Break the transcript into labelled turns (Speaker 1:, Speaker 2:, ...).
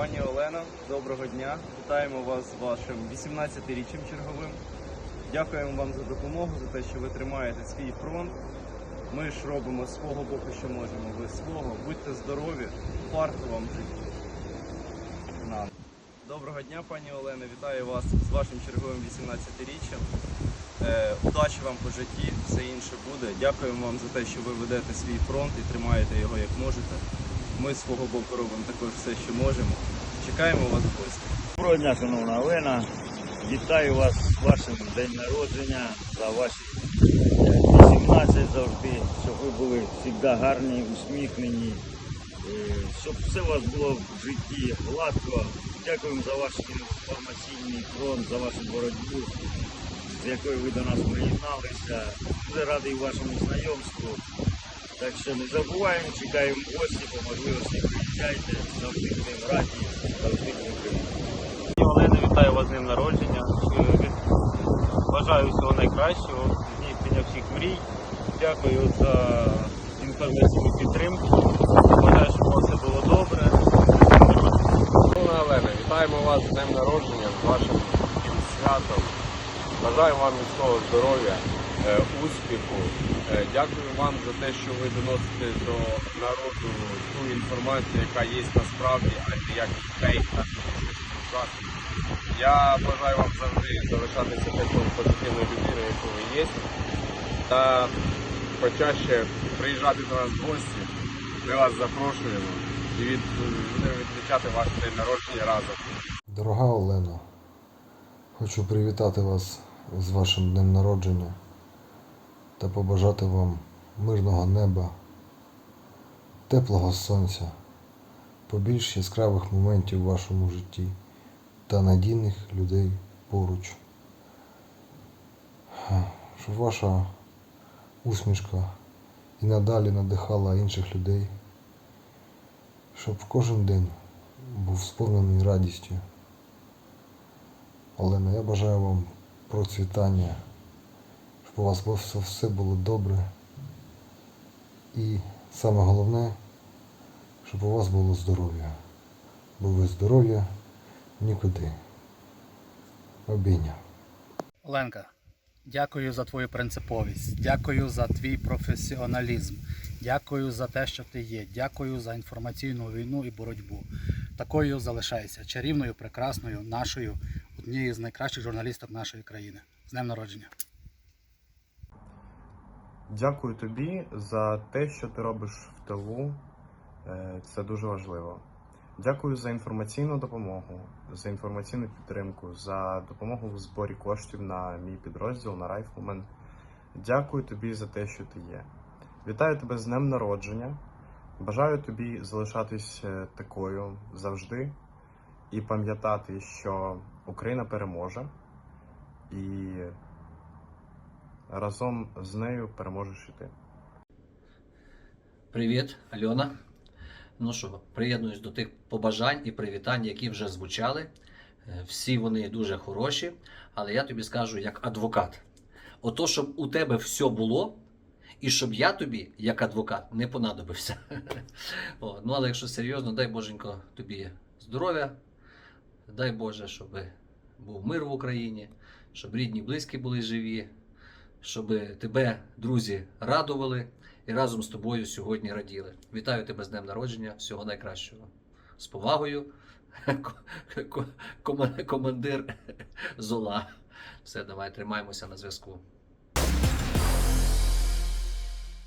Speaker 1: Пані Олено, доброго дня. Вітаємо вас з вашим 18-річчям черговим. Дякуємо вам за допомогу, за те, що ви тримаєте свій фронт. Ми ж робимо свого боку, що можемо. Ви свого. Будьте здорові, фарту вам. Нам. Доброго дня, пані Олено. Вітаю вас з вашим черговим 18-річчям. Е, удачі вам по житті, все інше буде. Дякуємо вам за те, що ви ведете свій фронт і тримаєте його як можете. Ми з свого боку робимо також все, що можемо. Чекаємо вас в гості.
Speaker 2: Доброго дня, шановна Олена. Вітаю вас з вашим день народження за ваші е, 18 завжди, щоб ви були завжди гарні, усміхнені, е, щоб все у вас було в житті гладко. Дякуємо за ваш інформаційний фронт, за вашу боротьбу, з якою ви до нас приєдналися. Дуже радий вашому знайомству. Так що не забуваємо, чекаємо гості, по можливості приїжджайте, завжди будемо раді, завжди будемо приймати.
Speaker 3: Олена, вітаю вас з днем народження. Е, Бажаю всього найкращого, здійснення всіх мрій. Дякую за інформаційну підтримку. Бажаю, щоб у вас все було добре.
Speaker 4: Шановна Олена, вітаємо вас з днем народження, з вашим святом. Бажаю вам міцного здоров'я, успіху. Е, Дякую вам за те, що ви доносите до народу ту інформацію, яка є насправді, а не як фейк на. Я бажаю вам завжди залишатися такою позитивною людиною, якою ви є. Та почаще приїжджати до нас в гості. Ми вас запрошуємо і від, будемо відмічати ваш день народження разом.
Speaker 5: Дорога Олена, хочу привітати вас з вашим днем народження та побажати вам мирного неба, теплого сонця, побільш яскравих моментів у вашому житті та надійних людей поруч. Щоб ваша усмішка і надалі надихала інших людей, щоб кожен день був сповнений радістю. Олена, я бажаю вам процвітання, у вас все, було добре. І саме головне, щоб у вас було здоров'я. Бо без здоров'я нікуди. Обійняв.
Speaker 6: Оленка, дякую за твою принциповість, дякую за твій професіоналізм, дякую за те, що ти є, дякую за інформаційну війну і боротьбу. Такою залишайся чарівною, прекрасною, нашою, однією з найкращих журналісток нашої країни. З днем народження!
Speaker 1: Дякую тобі за те, що ти робиш в тилу. Е, Це дуже важливо. Дякую за інформаційну допомогу, за інформаційну підтримку, за допомогу в зборі коштів на мій підрозділ на Rifleman. Дякую тобі за те, що ти є. Вітаю тебе з днем народження. Бажаю тобі залишатись е, такою завжди і пам'ятати, що Україна переможе, і разом з нею переможеш і ти.
Speaker 7: Привіт, Альона. Ну що, приєднуюсь до тих побажань і привітань, які вже звучали. Е, Всі вони дуже хороші, але я тобі скажу як адвокат. Ото, щоб у тебе все було, і щоб я тобі, як адвокат, не понадобився. О, ну, але якщо серйозно, дай Боженько тобі здоров'я, дай Боже, щоб був мир в Україні, щоб рідні, близькі були живі, щоб тебе, друзі, радували і разом з тобою сьогодні раділи. Вітаю тебе з днем народження, всього найкращого. З повагою, командир Зола. Все, давай тримаємося на зв'язку.